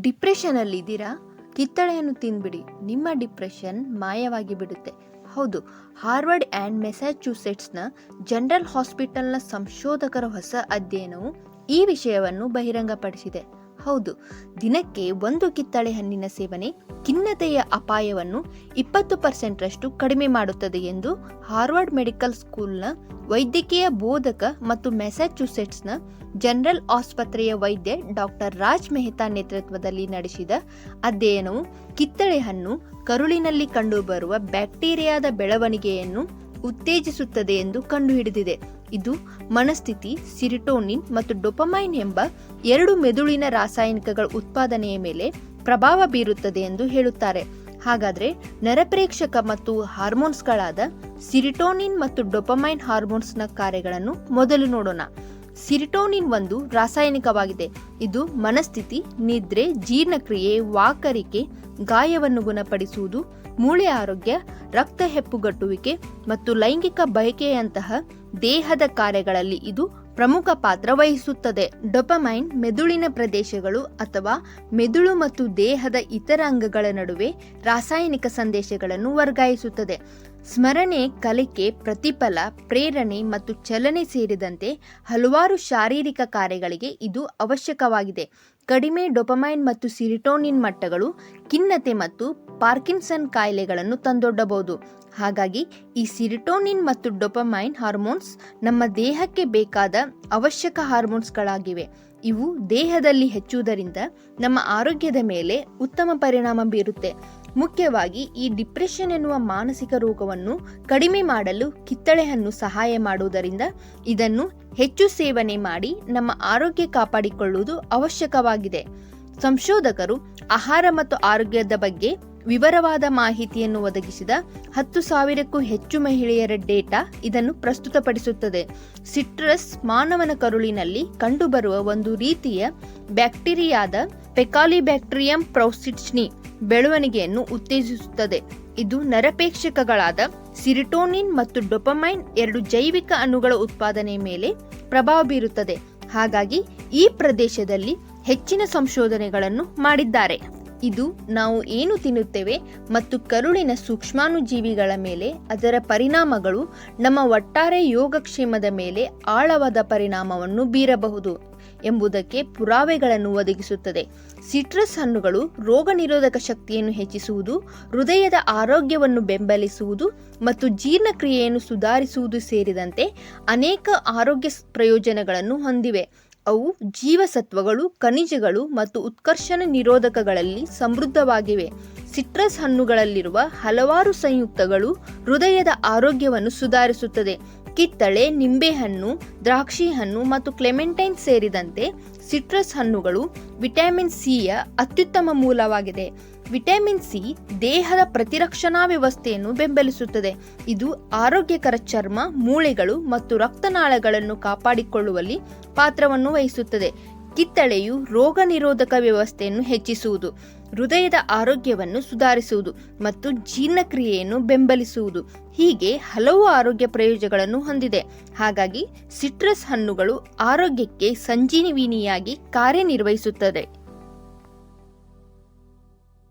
ಡಿಪ್ರೆಷನಲ್ಲಿದ್ದೀರಾ ಕಿತ್ತಳೆಯನ್ನು ತಿನ್ಬಿಡಿ. ನಿಮ್ಮ ಡಿಪ್ರೆಷನ್ ಮಾಯವಾಗಿ ಬಿಡುತ್ತೆ. ಹೌದು, ಹಾರ್ವರ್ಡ್ ಆ್ಯಂಡ್ ಮೆಸ್ಯಾಚ್ಯೂಸೆಟ್ಸ್ನ ಜನರಲ್ ಹಾಸ್ಪಿಟಲ್ನ ಸಂಶೋಧಕರ ಹೊಸ ಅಧ್ಯಯನವು ಈ ವಿಷಯವನ್ನು ಬಹಿರಂಗಪಡಿಸಿದೆ. ಹೌದು, ದಿನಕ್ಕೆ ಒಂದು ಕಿತ್ತಳೆ ಹಣ್ಣಿನ ಸೇವನೆ ಖಿನ್ನತೆಯ ಅಪಾಯವನ್ನು ಇಪ್ಪತ್ತು ಪರ್ಸೆಂಟ್ರಷ್ಟು ಕಡಿಮೆ ಮಾಡುತ್ತದೆ ಎಂದು ಹಾರ್ವರ್ಡ್ ಮೆಡಿಕಲ್ ಸ್ಕೂಲ್ನ ವೈದ್ಯಕೀಯ ಬೋಧಕ ಮತ್ತು ಮೆಸ್ಯಾಚ್ಯೂಸೆಟ್ಸ್ನ ಜನರಲ್ ಆಸ್ಪತ್ರೆಯ ವೈದ್ಯ ಡಾಕ್ಟರ್ ರಾಜ್ ಮೆಹ್ತಾ ನೇತೃತ್ವದಲ್ಲಿ ನಡೆಸಿದ ಅಧ್ಯಯನವು ಕಿತ್ತಳೆ ಹಣ್ಣು ಕರುಳಿನಲ್ಲಿ ಕಂಡುಬರುವ ಬ್ಯಾಕ್ಟೀರಿಯಾದ ಬೆಳವಣಿಗೆಯನ್ನು ಉತ್ತೇಜಿಸುತ್ತದೆ ಎಂದು ಕಂಡುಹಿಡಿದಿದೆ. ಇದು ಮನಸ್ಥಿತಿ, ಸಿರಿಟೋನಿನ್ ಮತ್ತು ಡೊಪಮೈನ್ ಎಂಬ ಎರಡು ಮೆದುಳಿನ ರಾಸಾಯನಿಕಗಳ ಉತ್ಪಾದನೆಯ ಮೇಲೆ ಪ್ರಭಾವ ಬೀರುತ್ತದೆ ಎಂದು ಹೇಳುತ್ತಾರೆ. ಹಾಗಾದ್ರೆ ನರಪ್ರೇಕ್ಷಕ ಮತ್ತು ಹಾರ್ಮೋನ್ಸ್ಗಳಾದ ಸಿರಿಟೋನಿನ್ ಮತ್ತು ಡೊಪಮೈನ್ ಹಾರ್ಮೋನ್ಸ್ನ ಕಾರ್ಯಗಳನ್ನು ಮೊದಲು ನೋಡೋಣ. ಸಿರಿಟೋನಿನ್ ಒಂದು ರಾಸಾಯನಿಕವಾಗಿದೆ. ಇದು ಮನಸ್ಥಿತಿ, ನಿದ್ರೆ, ಜೀರ್ಣಕ್ರಿಯೆ, ವಾಕರಿಕೆ ಗಾಯವನ್ನು ಗುಣಪಡಿಸುವುದು, ಮೂಳೆ ಆರೋಗ್ಯ, ರಕ್ತ ಹೆಪ್ಪುಗಟ್ಟುವಿಕೆ ಮತ್ತು ಲೈಂಗಿಕ ಬಯಕೆಯಂತಹ ದೇಹದ ಕಾರ್ಯಗಳಲ್ಲಿ ಇದು ಪ್ರಮುಖ ಪಾತ್ರ ವಹಿಸುತ್ತದೆ. ಡೊಪಮೈನ್ ಮೆದುಳಿನ ಪ್ರದೇಶಗಳು ಅಥವಾ ಮೆದುಳು ಮತ್ತು ದೇಹದ ಇತರ ಅಂಗಗಳ ನಡುವೆ ರಾಸಾಯನಿಕ ಸಂದೇಶಗಳನ್ನು ವರ್ಗಾಯಿಸುತ್ತದೆ. ಸ್ಮರಣೆ, ಕಲಿಕೆ, ಪ್ರತಿಫಲ, ಪ್ರೇರಣೆ ಮತ್ತು ಚಲನೆ ಸೇರಿದಂತೆ ಹಲವಾರು ಶಾರೀರಿಕ ಕಾರ್ಯಗಳಿಗೆ ಇದು ಅವಶ್ಯಕವಾಗಿದೆ. ಕಡಿಮೆ ಡೊಪಮೈನ್ ಮತ್ತು ಸಿರಿಟೋನಿನ್ ಮಟ್ಟಗಳು ಖಿನ್ನತೆ ಮತ್ತು ಪಾರ್ಕಿನ್ಸನ್ ಕಾಯಿಲೆಗಳನ್ನು ತಂದೊಡ್ಡಬಹುದು. ಹಾಗಾಗಿ ಈ ಸಿರಿಟೋನಿನ್ ಮತ್ತು ಡೊಪಮೈನ್ ಹಾರ್ಮೋನ್ಸ್ ನಮ್ಮ ದೇಹಕ್ಕೆ ಬೇಕಾದ ಅವಶ್ಯಕ ಹಾರ್ಮೋನ್ಸ್ಗಳಾಗಿವೆ. ಇವು ದೇಹದಲ್ಲಿ ಹೆಚ್ಚುವುದರಿಂದ ನಮ್ಮ ಆರೋಗ್ಯದ ಮೇಲೆ ಉತ್ತಮ ಪರಿಣಾಮ ಬೀರುತ್ತೆ. ಮುಖ್ಯವಾಗಿ ಈ ಡಿಪ್ರೆಷನ್ ಎನ್ನುವ ಮಾನಸಿಕ ರೋಗವನ್ನು ಕಡಿಮೆ ಮಾಡಲು ಕಿತ್ತಳೆ ಹಣ್ಣು ಸಹಾಯ ಮಾಡುವುದರಿಂದ ಇದನ್ನು ಹೆಚ್ಚು ಸೇವನೆ ಮಾಡಿ ನಮ್ಮ ಆರೋಗ್ಯ ಕಾಪಾಡಿಕೊಳ್ಳುವುದು ಅವಶ್ಯಕವಾಗಿದೆ. ಸಂಶೋಧಕರು ಆಹಾರ ಮತ್ತು ಆರೋಗ್ಯದ ಬಗ್ಗೆ ವಿವರವಾದ ಮಾಹಿತಿಯನ್ನು ಒದಗಿಸಿದ ಹತ್ತು ಸಾವಿರಕ್ಕೂ ಹೆಚ್ಚು ಮಹಿಳೆಯರ ಡೇಟಾ ಇದನ್ನು ಪ್ರಸ್ತುತಪಡಿಸುತ್ತದೆ. ಸಿಟ್ರಸ್ ಮಾನವನ ಕರುಳಿನಲ್ಲಿ ಕಂಡುಬರುವ ಒಂದು ರೀತಿಯ ಬ್ಯಾಕ್ಟೀರಿಯಾದ ಪೆಕಾಲಿಬ್ಯಾಕ್ಟೀರಿಯಂ ಪ್ರೌಸಿಟ್ಸ್ನಿ ಬೆಳವಣಿಗೆಯನ್ನು ಉತ್ತೇಜಿಸುತ್ತದೆ. ಇದು ನರಪೇಕ್ಷಕಗಳಾದ ಸಿರಿಟೋನಿನ್ ಮತ್ತು ಡೊಪಮೈನ್ ಎರಡು ಜೈವಿಕ ಅಣುಗಳ ಉತ್ಪಾದನೆ ಮೇಲೆ ಪ್ರಭಾವ ಬೀರುತ್ತದೆ. ಹಾಗಾಗಿ ಈ ಪ್ರದೇಶದಲ್ಲಿ ಹೆಚ್ಚಿನ ಸಂಶೋಧನೆಗಳನ್ನು ಮಾಡಿದ್ದಾರೆ. ಇದು ನಾವು ಏನು ತಿನ್ನುತ್ತೇವೆ ಮತ್ತು ಕರುಳಿನ ಸೂಕ್ಷ್ಮಾಣುಜೀವಿಗಳ ಮೇಲೆ ಅದರ ಪರಿಣಾಮಗಳು ನಮ್ಮ ಒಟ್ಟಾರೆ ಯೋಗಕ್ಷೇಮದ ಮೇಲೆ ಆಳವಾದ ಪರಿಣಾಮವನ್ನು ಬೀರಬಹುದು. ಎಂಬುದಕ್ಕೆ ಪುರಾವೆಗಳನ್ನು ಒದಗಿಸುತ್ತದೆ. ಸಿಟ್ರಸ್ ಹಣ್ಣುಗಳು ರೋಗ ನಿರೋಧಕ ಶಕ್ತಿಯನ್ನು ಹೆಚ್ಚಿಸುವುದು, ಹೃದಯದ ಆರೋಗ್ಯವನ್ನು ಬೆಂಬಲಿಸುವುದು ಮತ್ತು ಜೀರ್ಣಕ್ರಿಯೆಯನ್ನು ಸುಧಾರಿಸುವುದು ಸೇರಿದಂತೆ ಅನೇಕ ಆರೋಗ್ಯ ಪ್ರಯೋಜನಗಳನ್ನು ಹೊಂದಿವೆ. ಅವು ಜೀವಸತ್ವಗಳು, ಖನಿಜಗಳು ಮತ್ತು ಉತ್ಕರ್ಷಣ ನಿರೋಧಕಗಳಲ್ಲಿ ಸಮೃದ್ಧವಾಗಿವೆ. ಸಿಟ್ರಸ್ ಹಣ್ಣುಗಳಲ್ಲಿರುವ ಹಲವಾರು ಸಂಯುಕ್ತಗಳು ಹೃದಯದ ಆರೋಗ್ಯವನ್ನು ಸುಧಾರಿಸುತ್ತದೆ. ಕಿತ್ತಳೆ, ನಿಂಬೆಹಣ್ಣು ದ್ರಾಕ್ಷಿ ಹಣ್ಣು ಮತ್ತು ಕ್ಲೆಮೆಂಟೈನ್ ಸೇರಿದಂತೆ ಸಿಟ್ರಸ್ ಹಣ್ಣುಗಳು ವಿಟಮಿನ್ ಸಿಯ ಅತ್ಯುತ್ತಮ ಮೂಲವಾಗಿದೆ. ವಿಟಮಿನ್ ಸಿ ದೇಹದ ಪ್ರತಿರಕ್ಷಣಾ ವ್ಯವಸ್ಥೆಯನ್ನು ಬೆಂಬಲಿಸುತ್ತದೆ. ಇದು ಆರೋಗ್ಯಕರ ಚರ್ಮ, ಮೂಳೆಗಳು ಮತ್ತು ರಕ್ತನಾಳಗಳನ್ನು ಕಾಪಾಡಿಕೊಳ್ಳುವಲ್ಲಿ ಪಾತ್ರವನ್ನು ವಹಿಸುತ್ತದೆ. ಕಿತ್ತಳೆಯು ರೋಗ ನಿರೋಧಕ ವ್ಯವಸ್ಥೆಯನ್ನು ಹೆಚ್ಚಿಸುವುದು, ಹೃದಯದ ಆರೋಗ್ಯವನ್ನು ಸುಧಾರಿಸುವುದು ಮತ್ತು ಜೀರ್ಣಕ್ರಿಯೆಯನ್ನು ಬೆಂಬಲಿಸುವುದು. ಹೀಗೆ ಹಲವು ಆರೋಗ್ಯ ಪ್ರಯೋಜನಗಳನ್ನು ಹೊಂದಿದೆ. ಹಾಗಾಗಿ ಸಿಟ್ರಸ್ ಹಣ್ಣುಗಳು ಆರೋಗ್ಯಕ್ಕೆ ಸಂಜೀವಿನಿಯಾಗಿ ಕಾರ್ಯನಿರ್ವಹಿಸುತ್ತದೆ.